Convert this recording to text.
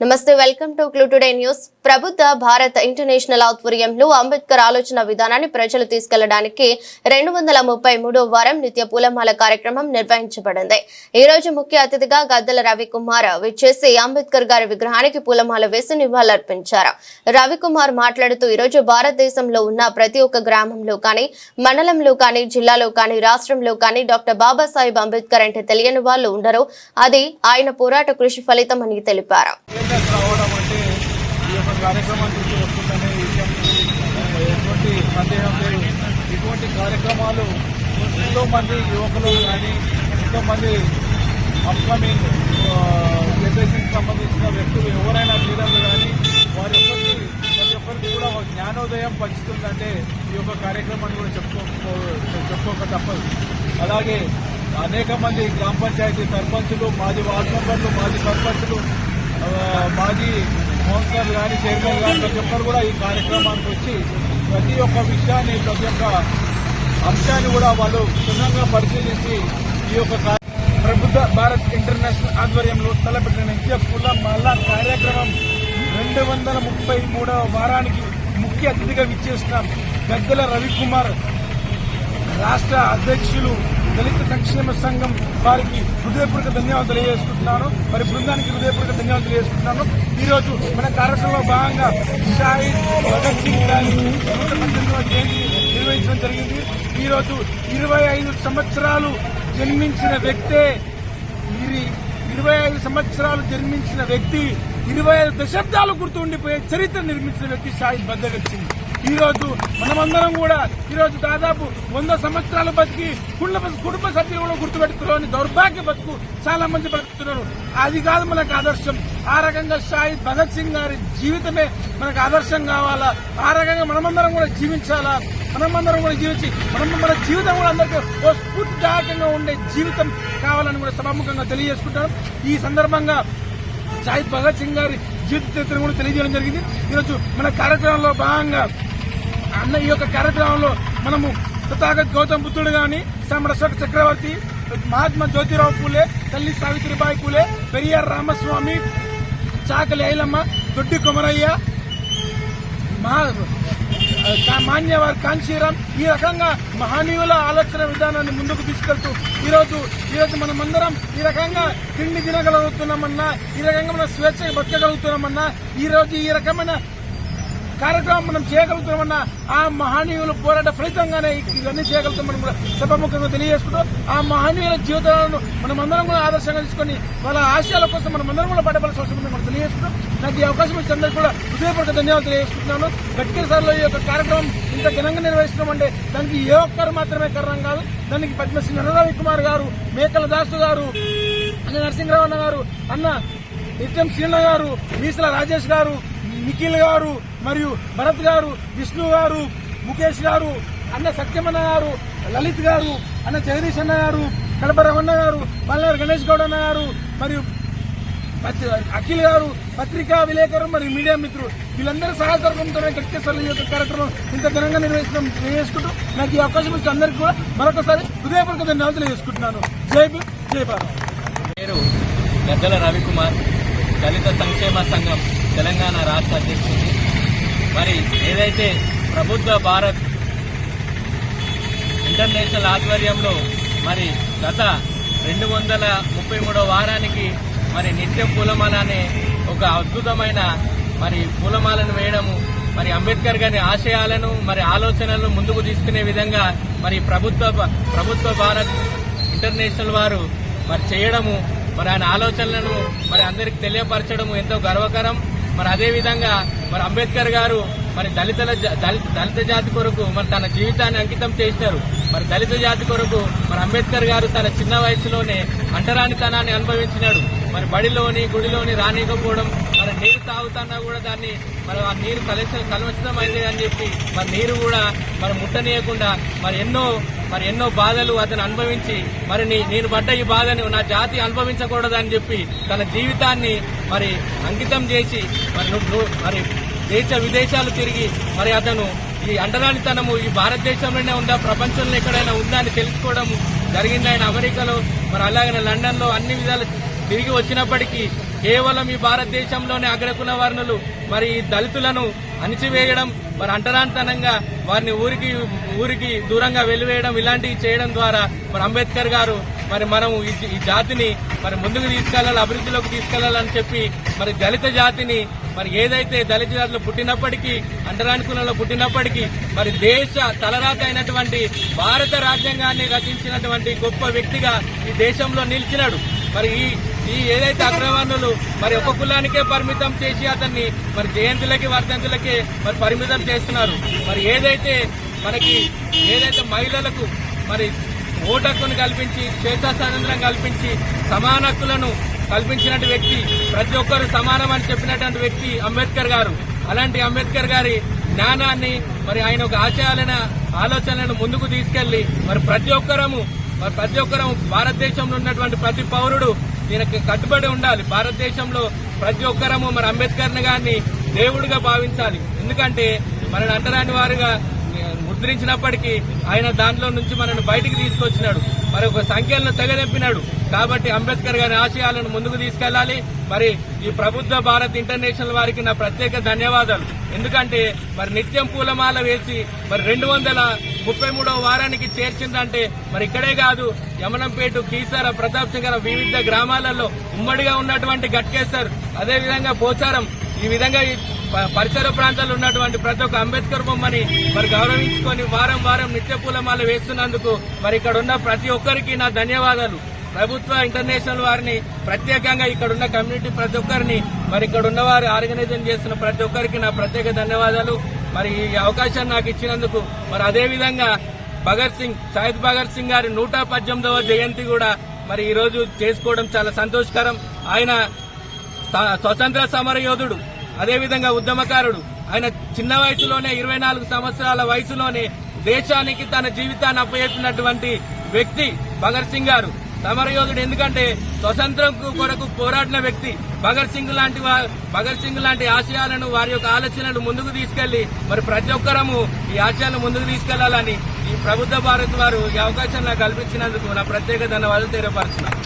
నమస్తే welcome to clue today news. ప్రభుత్వ Bharat international ఆధ్వర్యంలో అంబేద్కర్ ఆలోచన విధానాన్ని ప్రజలు తీసుకెళ్ళడానికి రెండు వందల ముప్పై మూడో వారం నిత్య పూలమాల కార్యక్రమం నిర్వహించబడింది. ఈ రోజు ముఖ్య అతిథిగా గద్దల రవికుమార్ విచ్చేసి అంబేద్కర్ గారి విగ్రహానికి పూలమాల వేసి నివాళులర్పించారు. రవికుమార్ మాట్లాడుతూ ఈ రోజు భారతదేశంలో ఉన్న ప్రతి ఒక్క గ్రామంలో కానీ మండలంలో కానీ జిల్లాలో కానీ రాష్ట్రంలో కానీ డాక్టర్ బాబాసాహెబ్ అంబేద్కర్ అంటే తెలియని వాళ్ళు ఉండరు. అది ఆయన పోరాట కృషి ఫలితం అని తెలిపారు. అవేర్నెస్ రావడం అంటే ఈ యొక్క కార్యక్రమం నుంచి వస్తుందనే విషయం. ఎటువంటి సందేహం లేదు ఇటువంటి కార్యక్రమాలు ఎంతో మంది యువకులు కానీ ఎంతో మంది అప్కమింగ్ జనరేషన్కి సంబంధించిన వ్యక్తులు ఎవరైనా లీడర్లు కానీ వారి ఒక్కరికి ప్రతి ఒక్కరికి కూడా ఒక జ్ఞానోదయం పంచుతుందంటే ఈ యొక్క కార్యక్రమాన్ని కూడా చెప్పుకో చెప్పుకోక తప్పదు. అలాగే అనేక మంది గ్రామ పంచాయతీ సర్పంచులు మాజీ వార్డు మెంబర్లు మాజీ సర్పంచులు మాజీ కౌన్సిలర్ కానీ చైర్మన్ కానీ ప్రతి ఒక్కరు కూడా ఈ కార్యక్రమానికి వచ్చి ప్రతి ఒక్క విషయాన్ని ప్రతి ఒక్క అంశాన్ని కూడా వాళ్ళు క్షుణ్ణంగా పరిశీలించి ఈ యొక్క ప్రబుద్ధ ప్రభుత్వ భారత్ ఇంటర్నేషనల్ ఆధ్వర్యంలో తలపెట్టిన నిత్య కుల కార్యక్రమం రెండు వందల ముప్పై మూడవ వారానికి ముఖ్య అతిథిగా విచ్చేసిన గద్దెల రవికుమార్ రాష్ట్ర అధ్యక్షులు దళిత సంక్షేమ సంఘం వారికి హృదయపూర్వక ధన్యవాదాలు తెలియజేసుకుంటున్నాను. మరి బృందానికి హృదయపూర్వక ధన్యవాదాలు తెలియజేసుకుంటున్నాను. ఈరోజు మన కార్యక్రమంలో భాగంగా షాహిద్ భగత్ సింగ్ గారి జయంతి నిర్వహించడం జరిగింది. ఈరోజు ఇరవై ఐదు సంవత్సరాలు జన్మించిన వ్యక్తే ఇరవై ఐదు సంవత్సరాలు జన్మించిన వ్యక్తి ఇరవై ఐదు దశాబ్దాలు గుర్తు ఉండిపోయే చరిత్ర నిర్మించిన వ్యక్తి షాహిద్ భగత్ సింగ్. ఈరోజు మనమందరం కూడా ఈరోజు దాదాపు వంద సంవత్సరాలు బతికి కుటుంబ కుటుంబ సభ్యులు కూడా గుర్తుపెట్టుకోని దౌర్భాగ్య బతుకు చాలా మంది బతుకుతున్నారు. అది కాదు మనకు ఆదర్శం. ఆ రకంగా షాహిద్ భగత్ సింగ్ గారి జీవితమే మనకు ఆదర్శం కావాలా? ఆ రకంగా మనమందరం కూడా జీవించాలా? మనమందరం కూడా జీవించి మనం మన జీవితం కూడా అందరికీ ఓ స్ఫూర్తిదాయకంగా ఉండే జీవితం కావాలని కూడా సభాముఖంగా తెలియజేసుకుంటాను ఈ సందర్భంగా షాహిద్ భగత్ సింగ్ గారి జీవిత చరిత్ర కూడా తెలియజేయడం జరిగింది. ఈరోజు మన కార్యక్రమంలో భాగంగా అన్న ఈ యొక్క కార్యక్రమంలో మనము తథాగత్ గౌతమ్ బుద్ధుడు గాని శ్యామ చక్రవర్తి మహాత్మా జ్యోతిరావు పూలే తల్లి సావిత్రిబాయి పూలే పెరియార్ రామస్వామి చాకలి ఐలమ్మ దొడ్డి కొమరయ్య మహా మాన్యవారి కాంశీరామ్ ఈ రకంగా మహనీయుల ఆలోచన విధానాన్ని ముందుకు తీసుకెళ్తూ ఈరోజు ఈరోజు మనమందరం ఈ రకంగా తిండి తినగలుగుతున్నామన్నా ఈ రకంగా మనం స్వేచ్ఛగా బతకగలుగుతున్నామన్నా ఈరోజు ఈ రకమైన కార్యక్రమం మనం చేయగలుగుతామన్న ఆ మహనీయుల పోరాట ఫలితంగానే ఇవన్నీ చేయగలుగుతామని కూడా సభాముఖంగా తెలియజేసుకుంటూ ఆ మహనీయుల జీవితాలను మనం అందరం కూడా ఆదర్శంగా తీసుకొని వాళ్ళ ఆశయాల కోసం మనం అందరం కూడా పడవలసిన అవసరం ఉందని మనం తెలియజేసుకుంటూ నాకు ఈ అవకాశం ఇచ్చిన అందరికీ కూడా హృదయపూర్వక ధన్యవాదాలు తెలియజేసుకుంటున్నాను. గట్టిగా ఈ యొక్క కార్యక్రమం ఇంత ఘనంగా నిర్వహిస్తున్నామంటే దానికి ఏ ఒక్కరు మాత్రమే కారణం కాదు. దానికి పద్మశ్రీ నరరవి కుమార్ గారు మేకల దాసు గారు అన్న నరసింహరావు అన్న గారు అన్న నిత్యం శీల గారు మీసల రాజేష్ గారు నిఖిల్ గారు మరియు భరత్ గారు విష్ణు గారు ముఖేష్ గారు అన్న సత్యమన్న గారు లలిత్ గారు అన్న జగదీష్ అన్న గారు కడప రమణ గారు మల్లారు గణేష్ గౌడ్ అన్న గారు మరియు పత్రి- అఖిల్ గారు పత్రికా విలేకరు మరియు మీడియా మిత్రులు. వీళ్ళందరూ సహకారంతోనే గట్టిగా యొక్క కార్యక్రమం ఇంత ఘనంగా నిర్వహించడం చేసుకుంటూ నాకు ఈ అవకాశం ఇచ్చిన అందరికీ కూడా మరొకసారి హృదయపూర్వక ధన్యవాదాలు చేసుకుంటున్నాను జై జై భారత్. పేరు గద్దల రవికుమార్. దళిత సంక్షేమ సంఘం తెలంగాణ రాష్ట్ర అధ్యక్షుడి మరి ఏదైతే ప్రభుత్వ భారత్ ఇంటర్నేషనల్ ఆధ్వర్యంలో మరి గత రెండు వందల ముప్పై మూడో వారానికి మరి నిత్యం పూలమాల అనే ఒక అద్భుతమైన మరి పూలమాలను వేయడము మరి అంబేద్కర్ గారి ఆశయాలను మరి ఆలోచనలను ముందుకు తీసుకునే విధంగా మరి ప్రభుత్వ ప్రభుత్వ భారత్ ఇంటర్నేషనల్ వారు మరి చేయడము మరి ఆయన ఆలోచనలను మరి అందరికి తెలియపరచడం ఎంతో గర్వకరం. మరి అదే విధంగా మరి అంబేద్కర్ గారు మరి దళితుల దళిత దళిత జాతి కొరకు మరి తన జీవితాన్ని అంకితం చేసినారు మరి దళిత జాతి కొరకు మరి అంబేద్కర్ గారు తన చిన్న వయసులోనే అంటరానితనాన్ని అనుభవించినాడు. మరి బడిలోని గుడిలోని రానివ్వకపోవడం మరి నీరు తాగుతున్నా కూడా దాన్ని మరి ఆ నీరు కలుష కలుషితం అయితే అని చెప్పి మరి నీరు కూడా మరి ముట్టనీయకుండా మరి ఎన్నో మరి ఎన్నో బాధలు అతను అనుభవించి మరి నేను పడ్డ ఈ బాధను నా జాతి అనుభవించకూడదని చెప్పి తన జీవితాన్ని మరి అంకితం చేసి మరి మరి దేశ విదేశాలు తిరిగి మరి అతను ఈ అండరానితనము ఈ భారతదేశంలోనే ఉందా? ప్రపంచంలో ఎక్కడైనా ఉందా అని తెలుసుకోవడం జరిగింది ఆయన అమెరికాలో. మరి అలాగే లండన్లో అన్ని విధాలు తిరిగి వచ్చినప్పటికీ కేవలం ఈ భారతదేశంలోనే అగ్రకుల వర్ణులు మరి ఈ దళితులను అణిచివేయడం మరి అంటరాంతనంగా వారిని ఊరికి ఊరికి దూరంగా వెలివేయడం ఇలాంటివి చేయడం ద్వారా మరి అంబేద్కర్ గారు మరి మనం ఈ ఈ జాతిని మరి ముందుకు తీసుకెళ్ళాలి అభివృద్ధిలోకి తీసుకెళ్ళాలని చెప్పి మరి దళిత జాతిని మరి ఏదైతే దళిత జాతిలో పుట్టినప్పటికీ అంటరాని కులంలో పుట్టినప్పటికీ మరి దేశ తలరాత అయినటువంటి భారత రాజ్యాంగాన్ని రచించినటువంటి గొప్ప వ్యక్తిగా ఈ దేశంలో నిలిచినాడు. మరి ఈ ఈ ఏదైతే అగ్రవర్ణులు మరి ఒక కులానికే పరిమితం చేసి అతన్ని మరి జయంతులకి వర్ధంతులకి మరి పరిమితం చేస్తున్నారు. మరి ఏదైతే మనకి ఏదైతే మహిళలకు మరి ఓటు కల్పించి స్వేచ్ఛా స్వాతంత్రం కల్పించి సమాన హక్కులను కల్పించినటువంటి వ్యక్తి ప్రతి ఒక్కరు సమానం అని చెప్పినటువంటి వ్యక్తి అంబేద్కర్ గారు. అలాంటి అంబేద్కర్ గారి జ్ఞానాన్ని మరి ఆయన ఒక ఆశయాలైన ఆలోచనలను ముందుకు తీసుకెళ్ళి మరి ప్రతి ఒక్కరము మరి ప్రతి ఒక్కరం భారతదేశంలో ఉన్నటువంటి ప్రతి పౌరుడు దీనికి కట్టుబడి ఉండాలి. భారతదేశంలో ప్రతి ఒక్కరము మన అంబేద్కర్ గారిని దేవుడిగా భావించాలి. ఎందుకంటే మనని అంటరాని వారుగా ముద్రించినప్పటికీ ఆయన దాంట్లో నుంచి మనల్ని బయటికి తీసుకొచ్చినాడు. మరి ఒక సంఖ్యలను తెగదెప్పినాడు. కాబట్టి అంబేద్కర్ గారి ఆశయాలను ముందుకు తీసుకెళ్ళాలి మరి ఈ ప్రభుత్వ భారత్ ఇంటర్నేషనల్ వారికి నా ప్రత్యేక ధన్యవాదాలు. ఎందుకంటే మరి నిత్యం పూలమాల వేసి మరి రెండు వందల ముప్పై మూడవ వారానికి చేర్చిందంటే మరి ఇక్కడే కాదు యమనంపేట కీసార ప్రతాప్ సింగర వివిధ గ్రామాలలో ఉమ్మడిగా ఉన్నటువంటి గట్కేసర్ అదేవిధంగా పోచారం ఈ విధంగా పరిసర ప్రాంతాల్లో ఉన్నటువంటి ప్రతి ఒక్క అంబేద్కర్ బొమ్మని మరి గౌరవించుకొని వారం వారం నిత్య పూలమాల వేస్తున్నందుకు మరి ఇక్కడ ఉన్న ప్రతి ఒక్కరికి నా ధన్యవాదాలు. ప్రభుత్వ ఇంటర్నేషనల్ వారిని ప్రత్యేకంగా ఇక్కడ ఉన్న కమ్యూనిటీ ప్రతి ఒక్కరిని మరి ఇక్కడ ఉన్న వారు ఆర్గనైజేషన్ చేస్తున్న ప్రతి ఒక్కరికి నా ప్రత్యేక ధన్యవాదాలు. మరి ఈ అవకాశాన్ని నాకు ఇచ్చినందుకు మరి అదేవిధంగా భగత్ సింగ్ షాహిద్ భగత్ సింగ్ గారి నూట పద్దెనిమిదవ జయంతి కూడా మరి ఈ రోజు చేసుకోవడం చాలా సంతోషకరం. ఆయన స్వతంత్ర సమర యోధుడు అదేవిధంగా ఉద్యమకారుడు. ఆయన చిన్న వయసులోనే ఇరవై నాలుగు సంవత్సరాల వయసులోనే దేశానికి తన జీవితాన్ని అప్పచెప్పినటువంటి వ్యక్తి భగత్ సింగ్ గారు. సమరయోధుడు ఎందుకంటే స్వతంత్రం కొరకు పోరాడిన వ్యక్తి. భగత్ సింగ్ లాంటి భగత్ సింగ్ లాంటి ఆశయాలను వారి యొక్క ఆలోచనలు ముందుకు తీసుకెళ్ళి మరి ప్రతి ఒక్కరము ఈ ఆశయాలను ముందుకు తీసుకెళ్ళాలని ఈ ప్రభుత్వ భారత్ వారు ఈ అవకాశం నాకు కల్పించినందుకు నా ప్రత్యేక ధన్యవాదాలు తెలియపరుస్తున్నాను.